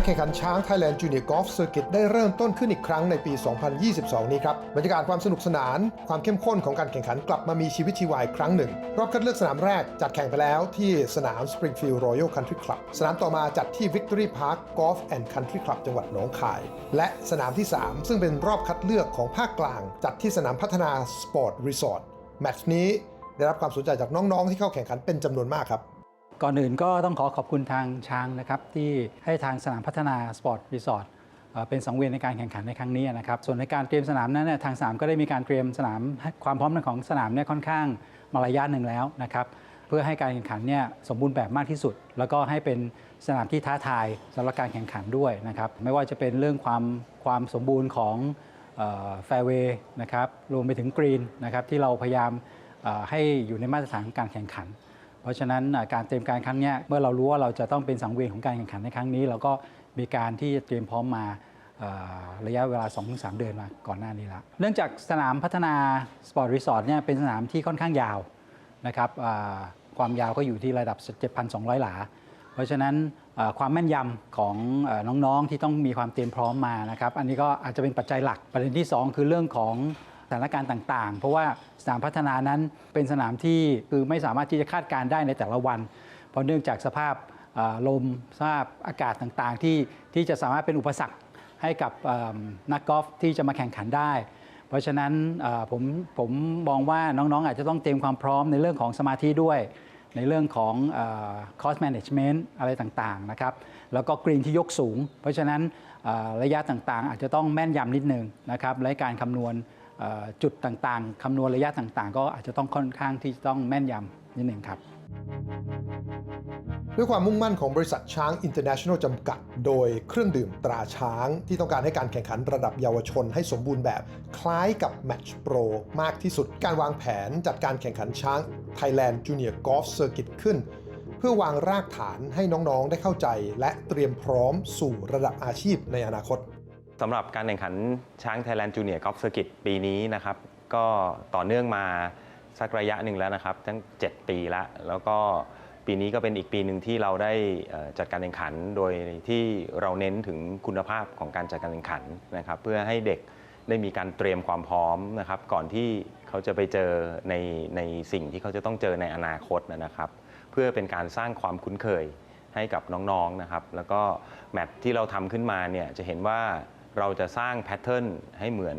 การแข่งขันช้าง Thailand Junior Golf Circuit ได้เริ่มต้นขึ้นอีกครั้งในปี 2022 นี้ครับ บรรยากาศความสนุกสนาน ความเข้มข้นของการแข่งขันกลับมามีชีวิตชีวาอีกครั้งหนึ่ง รอบคัดเลือกสนามแรกจัดแข่งไปแล้วที่สนาม Springfield Royal Country Club สนามต่อมาจัดที่ Victory Park Golf and Country Club จังหวัดหนองคาย และสนามที่ 3 ซึ่งเป็นรอบคัดเลือกของภาคกลาง จัดที่สนามพัฒนา Sport Resort แมตช์นี้ได้รับความสนใจจากน้องๆ ที่เข้าแข่งขันเป็นจำนวนมากครับ ก่อนอื่นก็ต้องขอขอบคุณทางช้างนะครับที่ให้ทางสนามพัฒนาสปอร์ตรีสอร์ทเป็นสังเวียนในการแข่งขันในครั้งนี้นะครับ ส่วนในการเตรียมสนามนั้นเนี่ยทางสนามก็ได้มีการเตรียมสนามความพร้อมของสนามเนี่ยค่อนข้างมาระยะหนึ่งแล้วนะครับเพื่อให้การแข่งขันเนี่ยสมบูรณ์แบบมากที่สุด แล้วก็ให้เป็นสนามที่ท้าทายสำหรับการแข่งขันด้วยนะครับไม่ว่าจะเป็นเรื่องความความสมบูรณ์ของแฟร์เวย์นะครับรวมไปถึงกรีนนะครับที่เราพยายามให้อยู่ในมาตรฐานของการแข่งขัน เพราะฉะนั้นการเตรียมการครั้งนี้เมื่อเรารู้ว่าเราจะต้องเป็นสังเวียนของการแข่งขันในครั้งนี้ เราก็มีการที่จะเตรียมพร้อมมาระยะเวลา 2-3 เดือนมาก่อนหน้านี้แล้วเนื่องจากสนามพัฒนาสปอร์ตรีสอร์ทเนี่ยเป็นสนามที่ค่อนข้างยาวนะครับความยาวก็อยู่ที่ระดับ 7,200 หลา เพราะฉะนั้นความแม่นยำของน้องๆที่ต้องมีความเตรียมพร้อมมานะครับ อันนี้ก็อาจจะเป็นปัจจัยหลักประเด็นที่ 2 คือเรื่องของ สถานการณ์ต่างๆ เพราะว่าสนามพัฒนานั้นเป็นสนามที่คือไม่สามารถที่จะคาดการได้ในแต่ละวัน เพราะเนื่องจากสภาพลมสภาพอากาศต่างๆ ที่ที่จะสามารถเป็นอุปสรรคให้กับนักกอล์ฟที่จะมาแข่งขันได้ เพราะฉะนั้นผมผมมองว่าน้องๆ อาจจะต้องเตรียมความพร้อมในเรื่องของสมาธิด้วย ในเรื่องของเอ่อ cost management อะไรต่างๆนะครับแล้วก็กรีนที่ยกสูง เพราะฉะนั้นระยะต่างๆ อาจจะต้องแม่นยำนิดนึงนะครับและการคำนวณ จุดต่างๆ คำนวณระยะต่างๆ ก็อาจจะต้องค่อนข้างที่จะต้องแม่นยำนิดนึงครับ ด้วยความมุ่งมั่นของบริษัทช้าง International จำกัด โดยเครื่องดื่มตราช้าง ที่ต้องการให้การแข่งขันระดับเยาวชนให้สมบูรณ์แบบคล้ายกับแมตช์โปรมากที่สุดการวางแผนจัดการแข่งขันช้าง Thailand Junior Golf Circuit ขึ้นเพื่อวางรากฐานให้น้อง ๆ ได้เข้าใจ และเตรียมพร้อมสู่ระดับอาชีพในอนาคต สำหรับการแข่งขันช้าง Thailand Junior Golf Circuit ปีนี้นะครับ ก็ต่อเนื่องมาสักระยะหนึ่งแล้วนะครับ ทั้ง 7 ปีล้วแล้วก็ปีนี้ก็เป็นอีกปีหนึ่งที่เราได้จัดการแข่งขัน โดยที่เราเน้นถึงคุณภาพของการจัดการแข่งขันนะครับ เพื่อให้เด็กได้มีการเตรียมความพร้อมนะครับ ก่อนที่เขาจะไปเจอในในสิ่งที่เขาจะต้องเจอในอนาคตนะครับ เพื่อเป็นการสร้างความคุ้นเคยให้กับน้องๆนะครับ แล้วก็แมตที่เราทำขึ้นมาเนี่ยจะเห็นว่า เราจะสร้างแพทเทิร์นให้เหมือน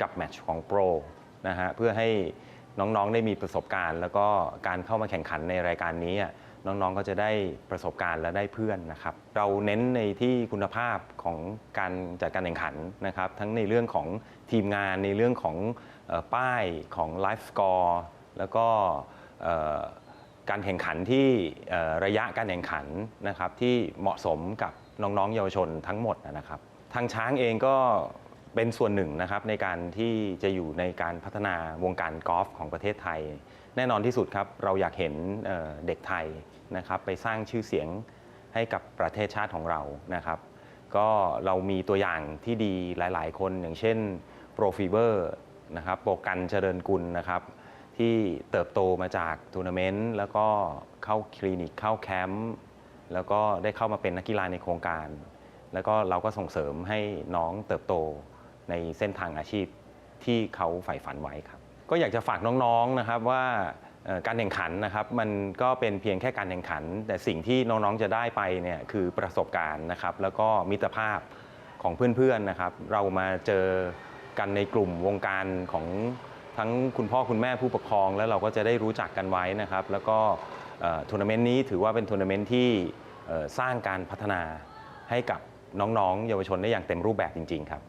กับแมตช์ของโปรนะฮะเพื่อให้น้องๆได้มีประสบการณ์ แล้วก็การเข้ามาแข่งขันในรายการนี้น้องๆก็จะได้ประสบการณ์และได้เพื่อนนะครับ เราเน้นในที่คุณภาพของการจัดการแข่งขันนะครับ ทั้งในเรื่องของทีมงานในเรื่องของป้ายของไลฟ์สกอร์แล้วก็การแข่งขันที่ระยะการแข่งขันนะครับที่เหมาะสมกับน้องๆเยาวชนทั้งหมดนะครับ ทางช้างเองก็เป็นส่วนหนึ่งนะครับในการที่จะอยู่ในการพัฒนาวงการกอล์ฟของประเทศไทย แน่นอนที่สุดครับเราอยากเห็นเเด็กไทยนะครับไปสร้างชื่อเสียงให้กับประเทศชาติของเรานะครับ ก็เรามีตัวอย่างที่ดีหลาย ๆ คนอย่างเช่นโปรฟีเบอร์นะครับโปรกันเจริญกุลนะครับ ที่เติบโตมาจากทัวร์นาเมนต์แล้วก็เข้าคลินิกเข้าแคมป์แล้วก็ได้เข้ามาเป็นนักกีฬาในโครงการ แล้วก็เราก็ส่งเสริมให้น้องเติบโตในเส้นทางอาชีพที่เขาใฝ่ฝันไว้ครับ ก็อยากจะฝากน้องๆนะครับว่าการแข่งขันนะครับมันก็เป็นเพียงแค่การแข่งขัน แต่สิ่งที่น้องๆจะได้ไปเนี่ยคือประสบการณ์นะครับ แล้วก็มิตรภาพของเพื่อนๆนะครับ เรามาเจอกันในกลุ่มวงการของทั้งคุณพ่อคุณแม่ผู้ปกครอง แล้วเราก็จะได้รู้จักกันไว้นะครับ แล้วก็ทัวร์นาเมนต์นี้ถือว่าเป็นทัวร์นาเมนต์ที่สร้างการพัฒนาให้กับ น้องๆ เยาวชนได้อย่างเต็มรูปแบบจริง ๆ ครับ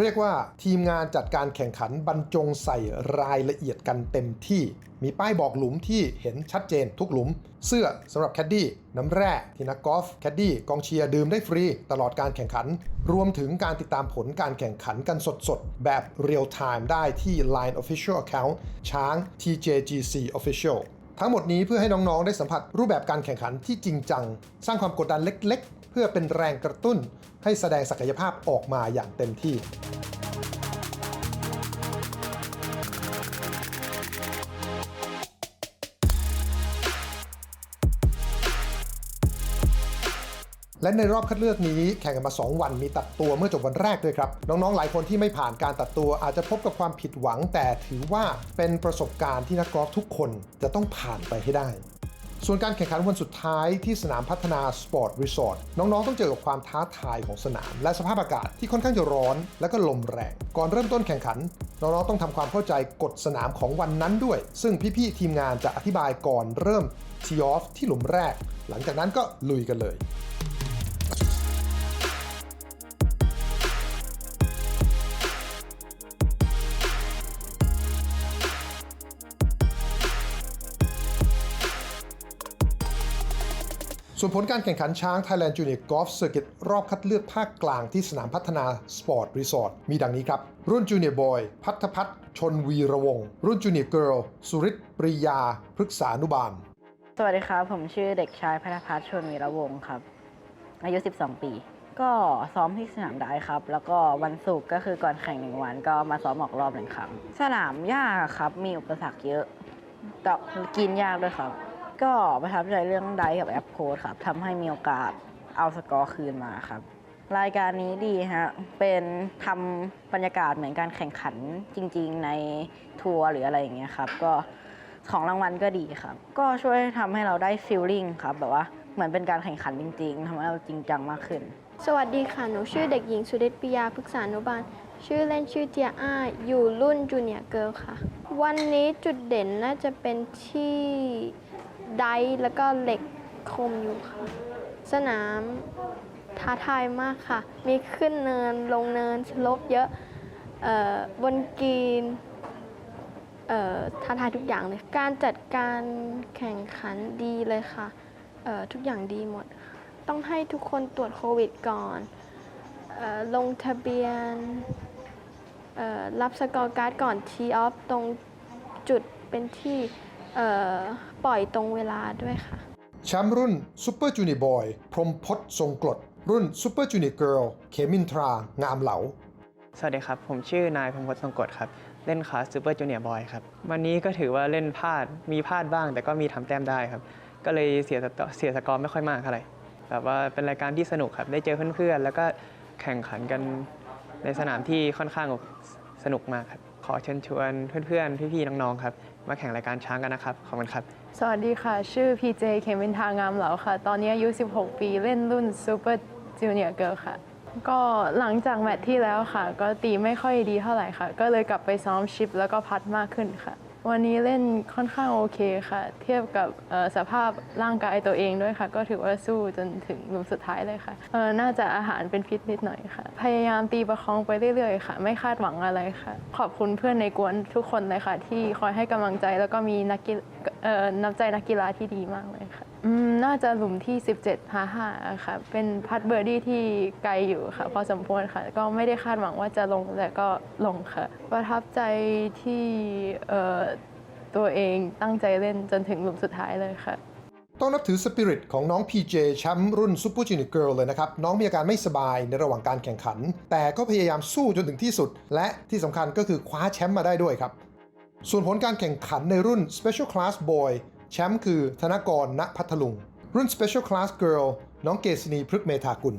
เรียกว่าทีมงานจัดการแข่งขันบรรจงใส่รายละเอียดกันเต็มที่ มีป้ายบอกหลุมที่เห็นชัดเจนทุกหลุม เสื้อสำหรับแคดดี้น้ำแร่ที่นักกอล์ฟแคดดี้กองเชียร์ดื่มได้ฟรี ตลอดการแข่งขัน รวมถึงการติดตามผลการแข่งขันกันสดๆ แบบเรียลไทม์ได้ที่ Line Official Account ช้าง TJGC Official ทั้งหมดนี้เพื่อให้น้องๆ ได้สัมผัสรูปแบบการแข่งขันที่จริงจัง สร้างความกดดันเล็ก ๆ เพื่อเป็นแรงกระตุ้น ให้แสดงศักยภาพออกมาอย่างเต็มที่ และในรอบคัดเลือกนี้แข่งกันมา 2 วันมีตัดตัวเมื่อจบวันแรกด้วยครับ น้องๆ หลายคนที่ไม่ผ่านการตัดตัวอาจจะพบกับความผิดหวัง แต่ถือว่าเป็นประสบการณ์ที่นักกอล์ฟทุกคนจะต้องผ่านไปให้ได้ส่วนการแข่งขันวันสุดท้ายที่สนามพัฒนาสปอร์ตรีสอร์ทน้องๆ ต้องเจอกับความท้าทายของสนาม และสภาพอากาศที่ค่อนข้างจะร้อน และก็ลมแรง ก่อนเริ่มต้นแข่งขัน น้องๆ ต้องทำความเข้าใจกฎสนามของวันนั้นด้วย ซึ่งพี่ๆ ทีมงานจะอธิบายก่อนเริ่มทีออฟที่หลุมแรก หลังจากนั้นก็ลุยกันเลย ส่วนผลการแข่งขันช้าง Thailand Junior Golf Circuit รอบคัดเลือกภาคกลางที่สนามพัฒนาสปอร์ตรีสอร์ทมีดังนี้ครับ รุ่น Junior Boy พัฒพัฒชนวีระวงศ์รุ่น Junior Girl สุริศปริยา พฤกษานุบาล สวัสดีครับ ผมชื่อเด็กชายพัฒพัฒชนวีระวงศ์ครับ อายุ 12 ปี ก็ซ้อมที่สนามได้ครับ แล้วก็วันศุกร์ก็คือก่อนแข่งหนึ่งวัน ก็มาซ้อมออกรอบหนึ่งครั้งสนามยากครับ มีอุปสรรคเยอะแต่กินยากด้วยครับ ก็ประทับใจเรื่องไดกับแอปโค้ดครับทำให้มีโอกาสเอาสกอร์คืนมาครับ รายการนี้ดีฮะ เป็นทำบรรยากาศเหมือนการแข่งขันจริง ๆ ในทัวร์หรืออะไรอย่างเงี้ยครับ ก็ของรางวัลก็ดีครับ ก็ช่วยทำให้เราได้ฟีลลิ่งครับ แบบว่าเหมือนเป็นการแข่งขันจริง ๆทำให้เราจริงจังมากขึ้น สวัสดีค่ะ หนูชื่อเด็กหญิงสุริศปิยาพฤกษานุบาล ชื่อเล่นชื่อเจียอ้าอยู่รุ่นจูเนียร์เกิร์ลค่ะ วันนี้จุดเด่นน่าจะเป็นที่ ไดร์แล้วก็เหล็กคมอยู่ค่ะ สนามท้าทายมากค่ะ มีขึ้นเนินลงเนินสลปเยอะออบนกรีนท้าทายทุกอย่างเลย การจัดการแข่งขันดีเลยค่ะทุกอย่างดีหมด ต้องให้ทุกคนตรวจโควิดก่อนออลงทะเบียนรับสกอร์การ์ดก่อนทีออฟตรงจุดเป็นที่ ปล่อยตรงเวลาด้วยค่ะ แชมป์รุ่น Super Junior Boy พรหมพศทรงกรดรุ่น Super Junior Girl เขมินทรางามเหลา สวัสดีครับ ผมชื่อนายพงพศทรงกฎครับ เล่นคลาสซูเปอร์จูเนียร์บอยครับ วันนี้ก็ถือว่าเล่นพลาด มีพลาดบ้าง แต่ก็มีทำแต้มได้ครับ ก็เลยเสียสตเสียสกอร์ไม่ค่อยมากเท่าไหร่แบบว่าเป็นรายการที่สนุกครับ ได้เจอเพื่อนๆ แล้วก็แข่งขันกันในสนามที่ค่อนข้างสนุกมากครับ ขอเชิญชวนเพื่อนๆ พี่ๆ น้องๆ ครับ มาแข่งรายการช้างกันนะครับ ขอบคุณครับ สวัสดีค่ะ ชื่อ PJ เคมินทางามเหลาค่ะ ตอนนี้อายุ 16 ปีเล่นรุ่น Super Junior Girl ค่ะ ก็หลังจากแมตช์ที่แล้วค่ะ ก็ตีไม่ค่อยดีเท่าไหร่ค่ะ ก็เลยกลับไปซ้อมชิปแล้วก็พัดมากขึ้นค่ะ วันนี้เล่นค่อนข้างโอเคค่ะ เทียบกับสภาพร่างกายตัวเองด้วยค่ะ ก็ถือว่าสู้จนถึงหลุมสุดท้ายเลยค่ะน่าจะอาหารเป็นพิษนิดหน่อยค่ะ พยายามตีประคองไปเรื่อยๆค่ะ ไม่คาดหวังอะไรค่ะ ขอบคุณเพื่อนในกวนทุกคนเลยค่ะ ที่คอยให้กำลังใจแล้วก็มีนักกีฬาน้ำใจนักกีฬาที่ดีมากเลยค่ะ อืมน่าจะหลุมที่17 5 5ค่ะ เป็นพัดเบอร์ดี้ที่ไกลอยู่ค่ะ พอสมควรค่ะ ก็ไม่ได้คาดหวังว่าจะลงแต่ก็ลงค่ะ ประทับใจที่เอ่อตัวเองตั้งใจเล่นจนถึงหลุมสุดท้ายเลยค่ะ ต้องนับถือสปิริตของน้อง PJ แชมป์รุ่น Super Junior Girl เลยนะครับ น้องมีอาการไม่สบายในระหว่างการแข่งขัน แต่ก็พยายามสู้จนถึงที่สุด และที่สำคัญก็คือคว้าแชมป์มาได้ด้วยครับ ส่วนผลการแข่งขันในรุ่น Special Class Boy แชมป์คือธนกรณพัทลุง รุ่น Special Class Girl น้องเกษณีพฤกษเมธากุล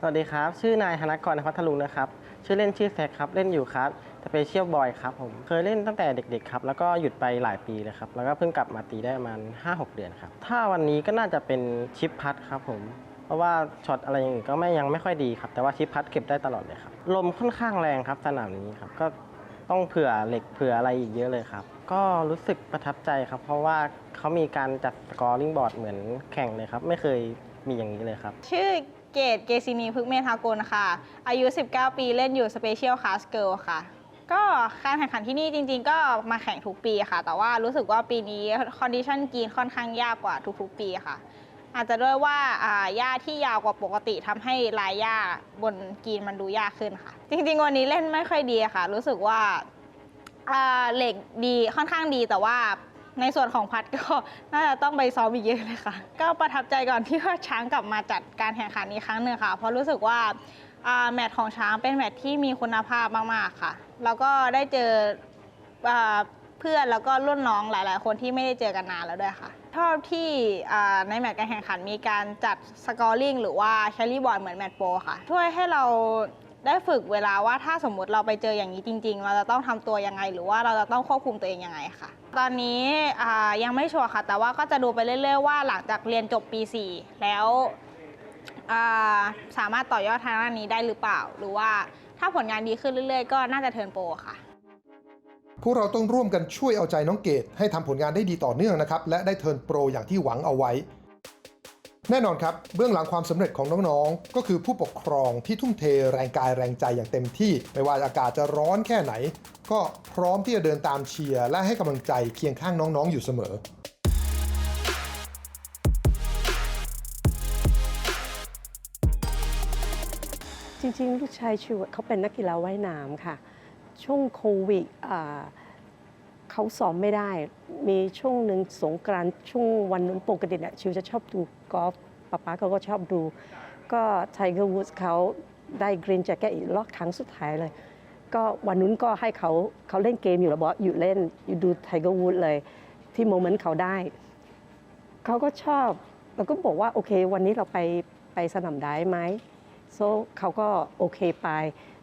สวัสดีครับ ชื่อนายธนกรณพัทลุงนะครับ ชื่อเล่นชื่อแซคครับ เล่นอยู่ครับสเปเชียลบอยครับผม เคยเล่นตั้งแต่เด็กๆครับ แล้วก็หยุดไปหลายปีเลยครับ แล้วก็เพิ่งกลับมาตีได้ประมาณ5-6 เดือนครับ ถ้าวันนี้ก็น่าจะเป็นชิปพัดครับผมเพราะว่าช็อตอะไรอย่างอื่นก็ไม่ยังไม่ค่อยดีครับ แต่ว่าชิปพัดเก็บได้ตลอดเลยครับ ลมค่อนข้างแรงครับสนามนี้ครับ ก็ต้องเผื่อเหล็กเผื่ออะไรอีกเยอะเลยครับ ก็รู้สึกประทับใจครับ เพราะว่า เขามีการจัดสกอร์ลิงบอร์ดเหมือนแข่งเลยครับ ไม่เคยมีอย่างนี้เลยครับ ชื่อเกตเกซินีพึกเมธากลค่ะ อายุ 19 ปีเล่นอยู่ Special Class Girl ค่ะ ก็การแข่งขันที่นี่จริง ๆ ก็มาแข่งทุกปีค่ะ แต่ว่ารู้สึกว่าปีนี้คอนดิชันกรีนค่อนข้างยากกว่าทุกๆ ปีค่ะ อาจจะด้วยว่าอ่าหญ้าที่ยาวกว่าปกติทำให้ลายหญ้าบนกรีนมันดูยากขึ้นค่ะ จริง ๆ วันนี้เล่นไม่ค่อยดีค่ะ รู้สึกว่าอ่าเหล็กดีค่อนข้างดีแต่ว่า ในส่วนของพัดก็น่าจะต้องไปซ้อมอีกเยอะเลยค่ะ ก็ประทับใจก่อนที่ว่าช้างกลับมาจัดการแข่งขันอีกครั้งหนึ่งค่ะ เพราะรู้สึกว่าแมตช์ของช้างเป็นแมตช์ที่มีคุณภาพมากๆค่ะ แล้วก็ได้เจออเพื่อนแล้วก็รุ่นน้องหลาย ๆ คนที่ไม่ได้เจอกันนานแล้วด้วยค่ะชอบที่ในแมตช์การแข่งขันมีการจัดสกอร์ลิงหรือว่าแคลรี่บอร์ดเหมือนแมตช์โปรค่ะ ช่วยให้เรา ได้ฝึกเวลาว่าถ้าสมมุติเราไปเจออย่างนี้จริง ๆ เราจะต้องทำตัวยังไง หรือว่าเราจะต้องควบคุมตัวเองยังไงค่ะ ตอนนี้ยังไม่ชัวร์ค่ะ แต่ว่าก็จะดูไปเรื่อย ๆ ว่าหลังจากเรียนจบปี 4 แล้วาสามารถต่อยอดทางด้านนี้ได้หรือเปล่า หรือว่าถ้าผลงานดีขึ้นเรื่อย ๆ ก็น่าจะเทิร์นโปรค่ะพวกเราต้องร่วมกันช่วยเอาใจน้องเกดให้ทำผลงานได้ดีต่อเนื่องนะครับ และได้เทิร์นโปรอย่างที่หวังเอาไว้ แน่นอนครับเบื้องหลังความสำเร็จของน้องๆ ก็คือผู้ปกครองที่ทุ่มเทแรงกายแรงใจอย่างเต็มที่ ไม่ว่าอากาศจะร้อนแค่ไหน ก็พร้อมที่จะเดินตามเชียร์และให้กำลังใจเคียงข้างน้องๆ อยู่เสมอจริงๆ ลูกชายชิวเขาเป็นนักกีฬาว่ายน้ำค่ะ ช่วงโควิดอ่า เขาซ้อมไม่ได้ มีช่วงหนึ่งสงกรานต์ช่วงวันนั้นปกติเนี่ยชิวจะชอบดูกอล์ฟป๊าป๊าเขาก็ชอบดู ก็ไทเกอร์วูดส์เขาได้กรีนแจ็คเก็ตอีกรอบครั้งสุดท้ายเลย ก็วันนู้นก็ให้เขาเขาเล่นเกมอยู่แล้วบอกอยู่เล่นอยู่ดูไทเกอร์วูดเลย ที่โมเมนต์เขาได้ เขาก็ชอบแล้วก็บอกว่าโอเค วันนี้เราไปไปสนามได้ไหมโซเขาก็โอเคไป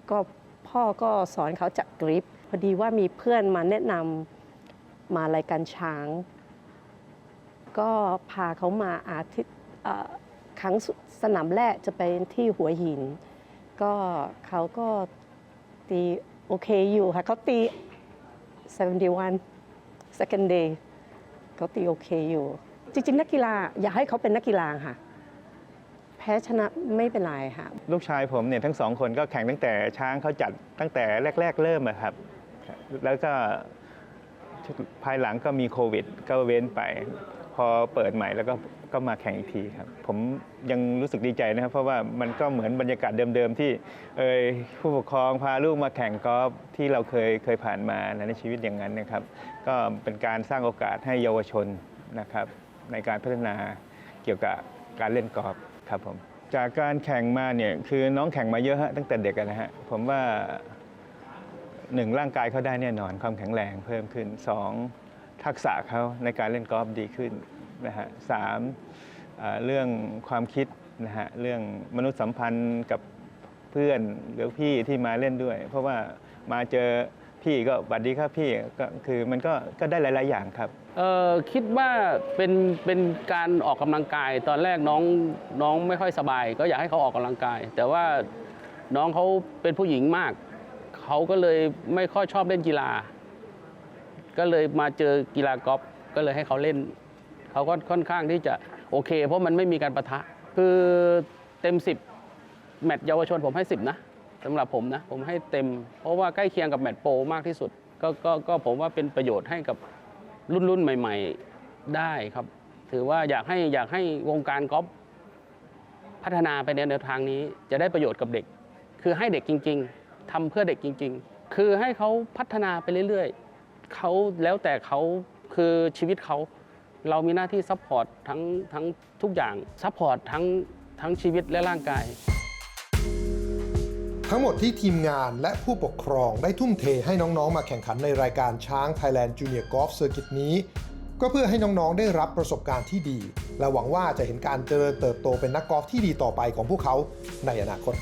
ก็พ่อก็สอนเขาจับกริป พอดีว่ามีเพื่อนมาแนะนำ มารายการช้าง ก็พาเขามาอาทิตย์ครั้งสสนามแรกจะเป็นที่หัวหิน ก็เขาก็ตีโอเคอยู่ค่ะเขาตี 71 second day เขาตีโอเคอยู่ จริง ๆ นักกีฬาอยากให้เขาเป็นนักกีฬาค่ะ แพ้ชนะไม่เป็นไรค่ะ ลูกชายผมเนี่ยทั้งสองคนก็แข่งตั้งแต่ช้างเขาจัดตั้งแต่แรก ๆ เริ่มอะครับ แล้วก็ ภายหลังก็มีโควิด ก็เว้นไป พอเปิดใหม่แล้วก็ก็มาแข่งอีกทีครับ ผมยังรู้สึกดีใจนะครับ เพราะว่ามันก็เหมือนบรรยากาศเดิมๆ ที่เอยผู้ปกครองพาลูกมาแข่งกอล์ฟที่เราเคยเคยผ่านมาในชีวิตอย่างนั้นนะครับ ก็เป็นการสร้างโอกาสให้เยาวชนนะครับ ในการพัฒนาเกี่ยวกับการเล่นกอล์ฟครับผมจากการแข่งมาเนี่ยคือน้องแข่งมาเยอะฮะตั้งแต่เด็กนะฮะผมว่า หนึ่งร่างกายเขาได้แน่นอนความแข็งแรงเพิ่มขึ้นสองทักษะเขาในการเล่นกอล์ฟดีขึ้นนะฮะสามเรื่องความคิดนะฮะเรื่องมนุษยสัมพันธ์กับเพื่อนหรือพี่ที่มาเล่นด้วย เพราะว่ามาเจอพี่ก็บัดดีครับพี่ก็คือมันก็ก็ได้หลาย ๆ อย่างครับเออคิดว่าเป็นเป็นการออกกำลังกายตอนแรกน้องน้องไม่ค่อยสบาย ก็อยากให้เขาออกกำลังกาย แต่ว่าน้องเขาเป็นผู้หญิงมาก เขาก็เลยไม่ค่อยชอบเล่นกีฬา ก็เลยมาเจอกีฬากอล์ฟก็เลยให้เขาเล่น เขาก็ค่อนข้างที่จะโอเค เพราะมันไม่มีการประทะ คือเต็ม 10 แมตช์เยาวชนผมให้ 10 นะสำหรับผมนะ ผมให้เต็ม เพราะว่าใกล้เคียงกับแมตช์โปรมากที่สุดก็ก็ก็ผมว่าเป็นประโยชน์ให้กับรุ่นรุ่นใหม่ ๆได้ครับ ถือว่าอยากให้อยากให้วงการกอล์ฟพัฒนาไปในแนวทางนี้จะได้ประโยชน์กับเด็ก คือให้เด็กจริง ๆ ทำเพื่อเด็กจริง ๆ คือให้เขาพัฒนาไปเรื่อยๆเขาแล้วแต่เขาคือชีวิตเขาเรามีหน้าที่ซัพพอร์ตทั้งทั้งทุกอย่างซัพพอร์ตทั้งทั้งชีวิตและร่างกาย ทั้งหมดที่ทีมงานและผู้ปกครองได้ทุ่มเทให้น้องๆ มาแข่งขันในรายการช้าง Thailand Junior Golf Circuit นี้ ก็เพื่อให้น้องๆ ได้รับประสบการณ์ที่ดี และหวังว่าจะเห็นการเจริญเติบโตเป็นนักกอล์ฟที่ดีต่อไปของพวกเขาในอนาคต